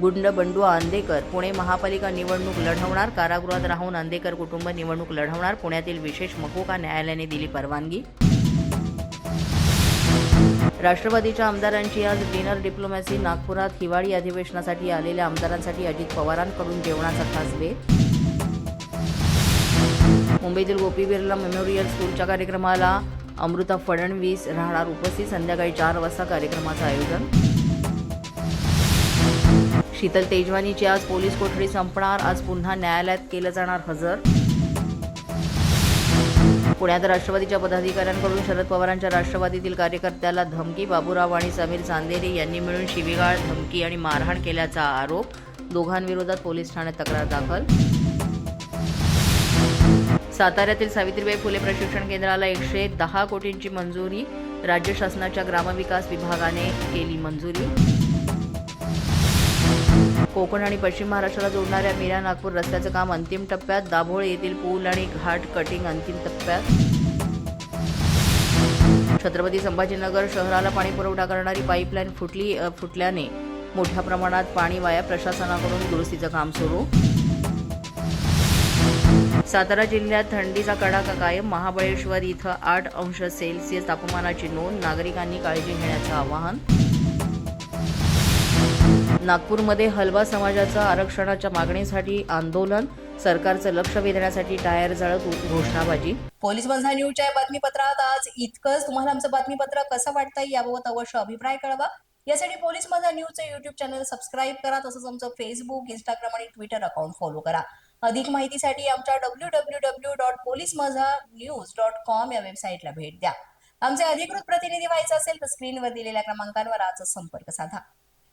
गुंड बंडू आंदेकर पुणे महापालिका निवडणूक लढवणार कारागृहात राहून आंदेकर कुटुंब निवडणूक लढवणार पुण्यातील विशेष मकोका न्यायालयाने दिली परवानगी. राष्ट्रवादीच्या आमदारांची आज डिनर डिप्लोमॅसी नागपुरात हिवाळी अधिवेशनासाठी आलेल्या आमदारांसाठी अजित पवारांकडून जेवणाचा खास बेत मुंबईतील गोपी बिर्ला मेमोरियल स्कूलच्या कार्यक्रमाला अमृता फडणवीस राहणार उपस्थित संध्याकाळी चार वाजता कार्यक्रमाचं आयोजन. शीतल तेजवानीची आज पोलीस कोठडी संपणार आज पुन्हा न्यायालयात केलं जाणार हजर? पुण्यात राष्ट्रवादीच्या पदाधिकाऱ्यांकडून शरद पवारांच्या राष्ट्रवादीतील कार्यकर्त्याला धमकी बाबूराव आणि समीर चांदेरी यांनी मिळून शिवीगाळ धमकी आणि मारहाण केल्याचा आरोप दोघांविरोधात पोलीस ठाण्यात तक्रार दाखल. साताऱ्यातील सावित्रीबाई फुले प्रशिक्षण केंद्राला एकशे दहा कोटींची मंजुरी राज्य शासनाच्या ग्रामविकास विभागाने केली मंजुरी. कोकण आणि पश्चिम महाराष्ट्राला जोडणाऱ्या मीरा नागपूर रस्त्याचं काम अंतिम टप्प्यात. दाभोळ येथील पूल आणि घाट कटिंग अंतिम टप्प्यात. छत्रपती संभाजीनगर शहराला पाणी पुरवठा करणारी पाईपलाईन फुटली फुटल्याने मोठ्या प्रमाणात पाणी वाया प्रशासनाकडून दुरुस्तीचं काम सुरू. सातारा जिल्ह्यात थंडीचा कडाका कायम. महाबळेश्वर इथं आठ अंश सेल्सिअस तापमानाची नोंद. नागरिकांनी काळजी घेण्याचं आवाहन. नागपूरमध्ये हलवा समाजाचं आरक्षणाच्या मागणीसाठी आंदोलन सरकारचं लक्ष वेधण्यासाठी टायर जळत घोषणाबाजी. पोलीस बंधा न्यूजच्या बातमीपत्रात आज इतकंच. तुम्हाला आमचं बातमीपत्र कसं वाटतंय याबाबत अवश्य अभिप्राय कळवा. यासाठी पोलीस माझा न्यूजचं युट्यूब चॅनल सबस्क्राईब करा तसंच आमचं फेसबुक इंस्टाग्राम आणि ट्विटर अकाउंट फॉलो करा. अधिक माहितीसाठी आमच्या W W W dot police Majha news dot com या वेबसाईटला भेट द्या. आमचे अधिकृत प्रतिनिधी व्हायचं असेल तर स्क्रीनवर दिलेल्या क्रमांकांवर आजच संपर्क साधा.